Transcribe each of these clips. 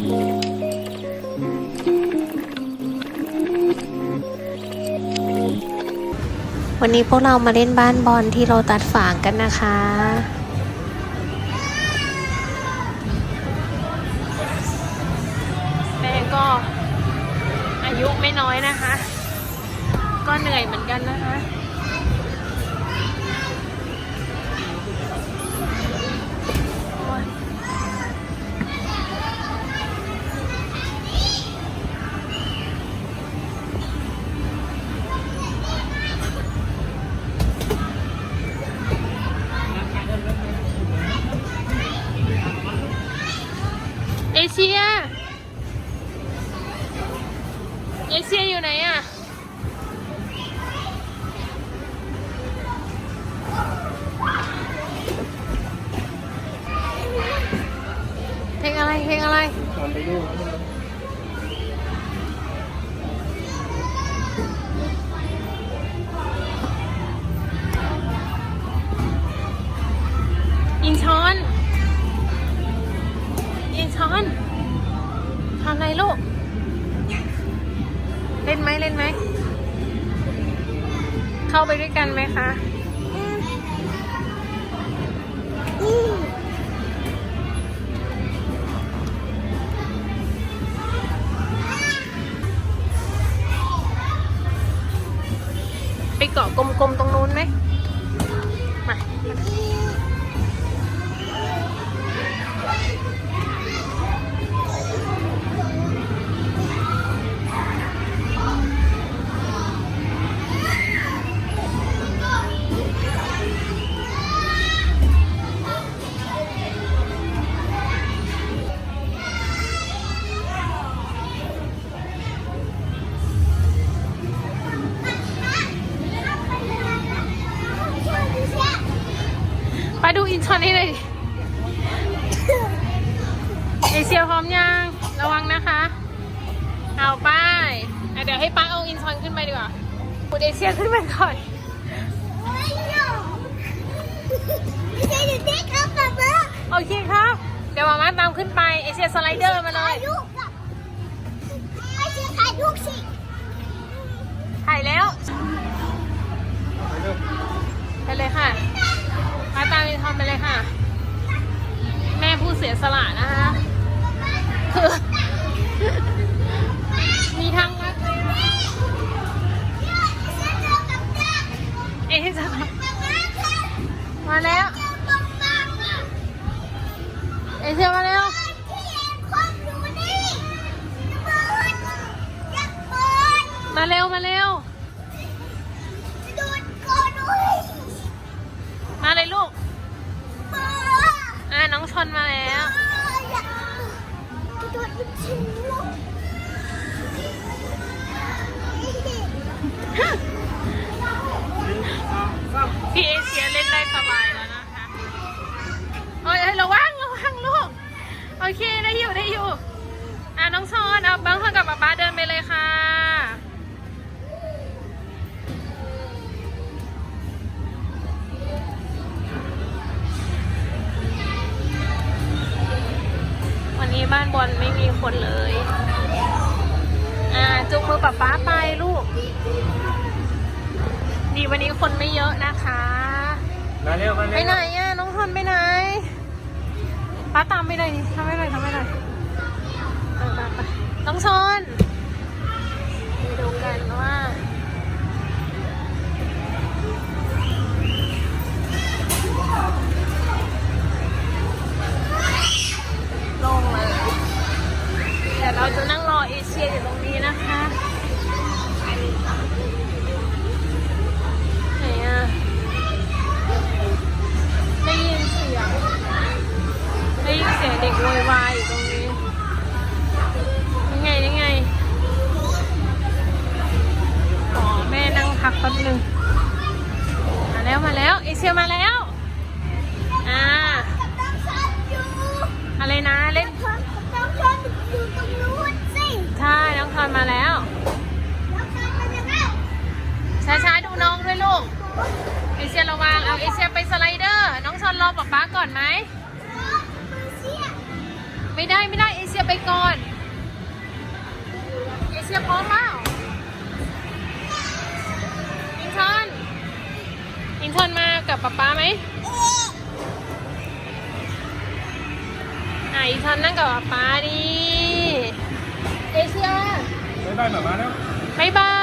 วันนี้พวกเรามาเล่นบ้านบอลที่เราตัดฝางกันนะคะ แม่ก็อายุไม่น้อยนะคะ ก็เหนื่อยเหมือนกันนะคะ เอเชียอยู่ไหนอะเพลงอะไร เพลงอะไร ตอนไปดูอินช้อนอินช้อนทำไรลูก กันไหมคะไปเกาะกลมๆตรงนู้นไหม เดี๋ยวให้ป้าเอาอินชอนขึ้นไปดีกว่าปุดเอเชียขึ้นไปก่อนโอเคครับ เดี๋ยวมาม่าตามขึ้นไปเอเชียสไลเดอร์มาเลยถ่ายแล้วไปเลยค่ะมาตามอินทอนไปเลยค่ะ แม่ผู้เสียสละนะคะคือมีทั้ง รักเลยอะเอ๊ะจะมาแล้วเอเชียมาแล้วมาเร็วมาเร็วมาเลยลูกอ่าน้องชนมาแล้ว พี่เอเชียเล่นได้สบายแล้วนะคะโอ้ยเระวังระวังลูก โอเคได้อยู่ได้อยู่ อะน้องซอนเอาบังคนกับป๊าป๊าเดินไปเลยค่ะ วันนี้คนไม่เยอะนะคะ มาเร็วมาไปเร็วไหนอะน้องทนไปไหนป้าตามไปหน่อยดิทำไปหน่อยทำไปหน่อยเออมาไปน้องชนไปดูกันว่าักแป๊บนึง มาแล้วมาแล้ว เอเชียมาแล้ว อ่าอะไรนะเล่นน้องชอนดูตรงนู้สิ ใช่ น้องชอนมาแล้วน้ชอนมาแล้วช้าๆดูน้องด้วยลูก เอเชียระวัง เอาเอเชียไปสไลเดอร์ น้องชอนรอป๊าป๊าก่อนไหม ไม่ได้ไม่ได้เอเชียไปก่อน เอเชียพร้อมมาก กับป๊าป๊าไหมอะอินชอนนั่งกับป๊าป๊าดิ เอเชียบ๊ายบายหมามาแล้วบายบาย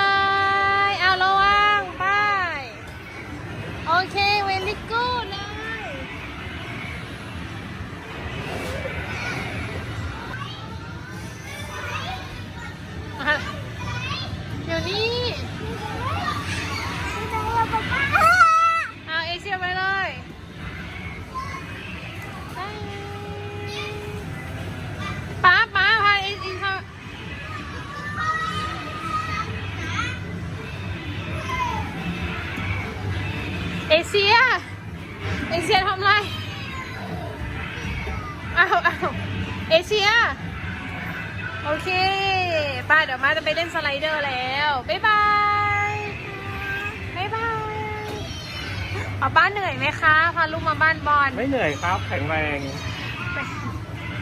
สไลเดอร์แล้ว บ๊ายบาย บ๊ายบายป้าป้าเหนื่อยไหมคะ พาลูกมาบ้านบอล ไม่เหนื่อยครับ แข็งแรง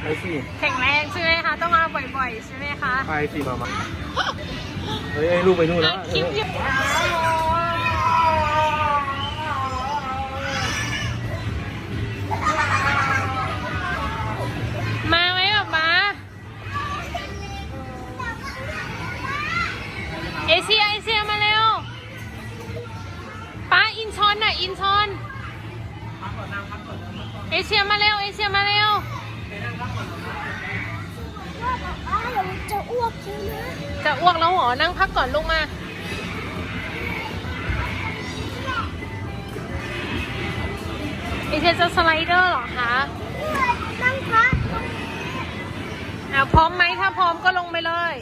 ไปสิ แข็งแรงใช่ไหมคะ ต้องมาบ่อยๆ ใช่ไหมคะ ไปสิมามาเฮ้ยลูกไปนู่นแล้ว คลิปอยู่ อนลูกมาเอเชียจะสไลเดอร์เหรอคะ นั่งพักอะพร้อมไหมถ้าพร้อมก็ลงไปเลย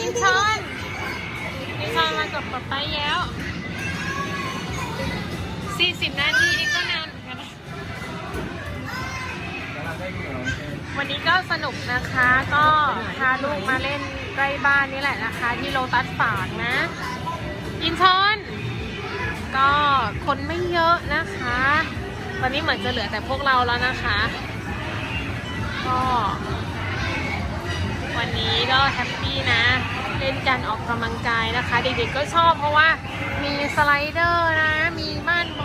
อินชอนอินชอนมากับป๊าป๊าแล้วสี่สิบนาทีนี่ก็นานเหมือนกันนะ วันนี้ก็สนุกนะคะ ก็พาลูกมาเล่นใกล้บ้านนี่แหละนะคะ ที่โลตัสฝางนะ อินชอนก็คนไม่เยอะนะคะตอนนี้เหมือนจะเหลือแต่พวกเราแล้วนะคะ ก็วันนี้ก็แฮปปี้นะ เล่นกันออกกำลังกายนะคะ เด็กๆก็ชอบเพราะว่ามีสไลเดอร์นะ มีบ้านบ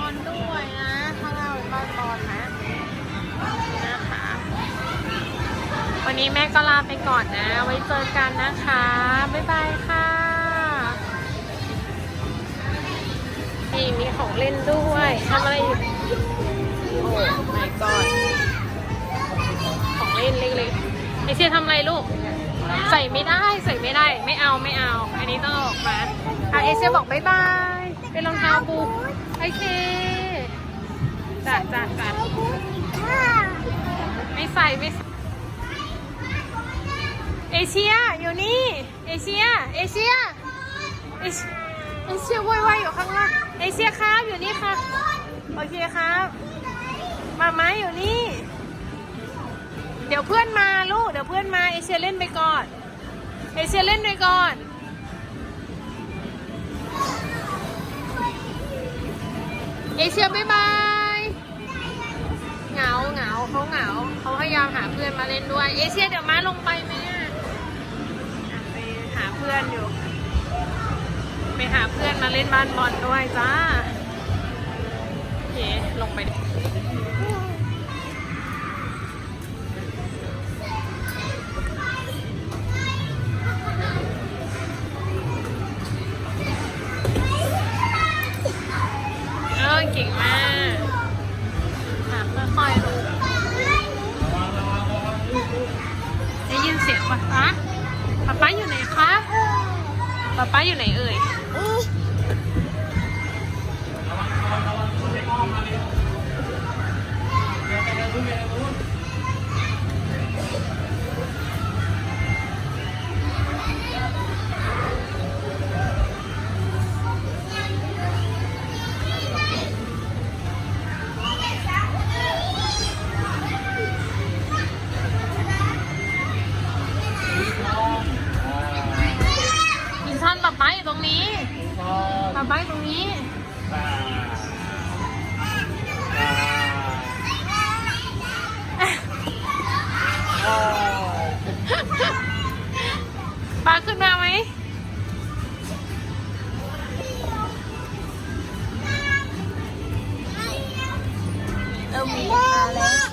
วันนี้แม่ก็ลาไปก่อนนะ ไว้เจอกันนะคะ บ๊ายบายค่ะนี่มีของเล่นด้วยทำอะไรอยู่โอ้ my god ของเล่นเล็กๆไอเชียทำอะไรลูก ใส่ไม่ได้ใส่ไม่ได้ ไม่เอาไม่เอา อันนี้ต้องออกมาอะเอเชียบอกบายบาย เป็นรองเท้าบูโอเคจ้ะจ้ะจ้ะค่ะไม่ใส่ไม่ใส่ เอเชียอยู่นี่ เอเชีย เอเชีย เอเชียเอเชียว่ายๆอยู่ข้างล่าง เอเชียครับอยู่นี่ค่ะ โอเคครับ มาม้อยู่นี่ เดี๋ยวเพื่อนมาลูก เดี๋ยวเพื่อนมา เอเชียเล่นไปก่อน เอเชียเล่นไปก่อน เอเชียบายบายเหงาเหงาเขาเหงาเขาพยายามหาเพื่อนมาเล่นด้วย เอเชียเดี๋ยวมาลงไปไหม พื่อนอยู่ ไปหาเพื่อนมาเล่นบ้านบอลด้วยจ้าโอเคลงไป ตรงนี้อ่าอ่าปลาขึ้นมาไหมเริ่มมีมาแล้ว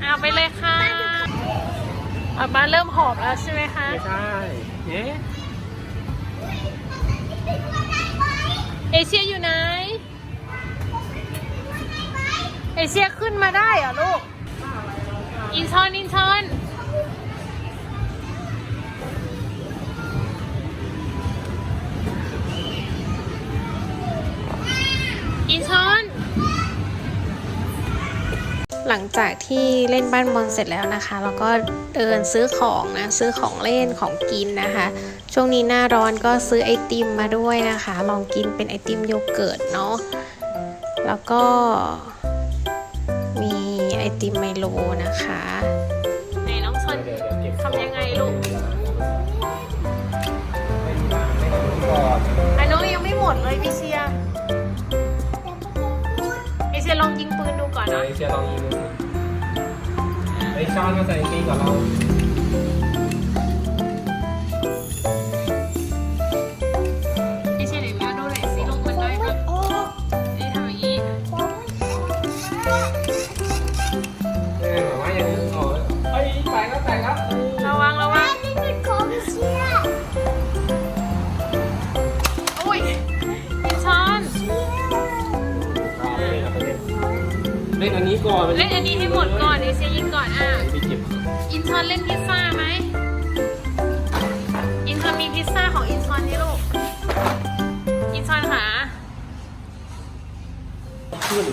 เอาไปเลย ค่ะอาบ้านเริ่มหอบแล้วใช่ไหมคะ ไม่ใช่เอ๊ะเอเชียอยู่ไหน เอเชียขึ้นมาได้เหรอลูก ลังจากที่เล่นบ้านบอลเสร็จแล้วนะคะแล้วก็เดินซื้อของนะ ซื้อของเล่นของกินนะคะ ช่วงนี้หน้าร้อนก็ซื้อไอติมมาด้วยนะคะ ลองกินเป็นไอติมโยเกิร์ตเนาะ แล้วก็มีไอติมไมโลนะคะไหนน้องชนเดี๋ยวเดี๋ยวเก็บทำยังไงลูกไม่ได้ไม่ได้ก่อนอันน้องยังไม่หมดเลยพี่เชียร์ พี่เชียลองยิงปืนดูก่อนไหนเนาะเชียร์ลองยิงไอ้ช้อนมาใส่กางเกงกับเรา เล่นอันนี้ก่อนเล่นอันนี้ให้หมดก่อนเอเชียยิงก่อนอะ ไปเก็บอินชอนเล่นพิซซ่าไหม อินชอนมีพิซซ่าของอินชอนนี่ลูก อินชอนค่ะ ขึ้น